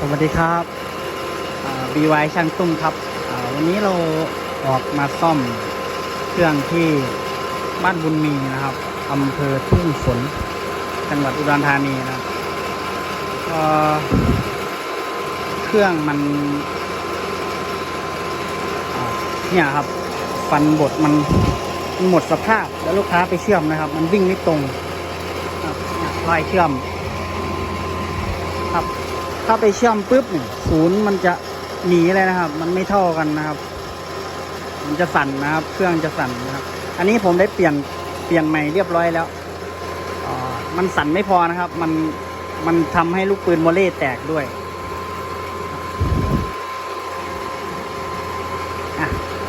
สวัสดีครับ BY ช่างตุ้มครับ วันนี้เราออกมาซ่อมเครื่องที่บ้านบุญมีนะครับอำเภอทุ่งฝน จังหวัดอุดรธานีนะครับเครื่องมันเนี่ยครับ ฟันบดมันหมดสภาพแล้วลูกค้าไปเชื่อมนะครับ มันวิ่งไม่ตรงครับเนี่ยรอยเชื่อมครับ ถ้าไปเชื่อมปุ๊บเนี่ยศูนย์มันจะหนีเลยนะครับ มันไม่เท่ากันนะครับ มันจะสั่นนะครับ เครื่องจะสั่นนะครับ อันนี้ผมได้เปลี่ยนเปลี่ยนใหม่เรียบร้อยแล้วอ่ามันสั่นไม่พอนะครับ มันมันทำให้ลูกปืนโมเล่แตกด้วย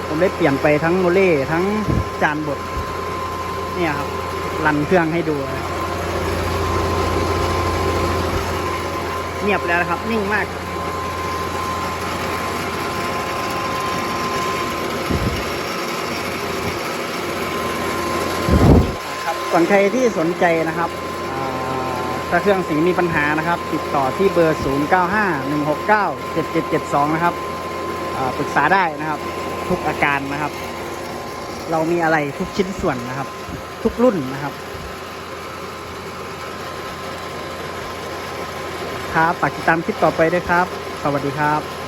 ผมได้เปลี่ยนไปทั้งโมเล่ทั้งจานบดเนี่ยครับ รันเครื่องให้ดูนะครับ เงียบแล้วนะครับ นิ่งมากครับส่วนใครที่สนใจนะครับอ่าถ้าเครื่องเสียงมีปัญหานะครับ ติดต่อที่เบอร์ 0 9 5 1 6 9 7 7 7 2 นะครับอ่าปรึกษาได้นะครับ ทุกอาการนะครับ เรามีอะไรทุกชิ้นส่วนนะครับ ทุกรุ่นนะครับ ครับฝากติดตามคลิปต่อไปด้วยครับ สวัสดีครับ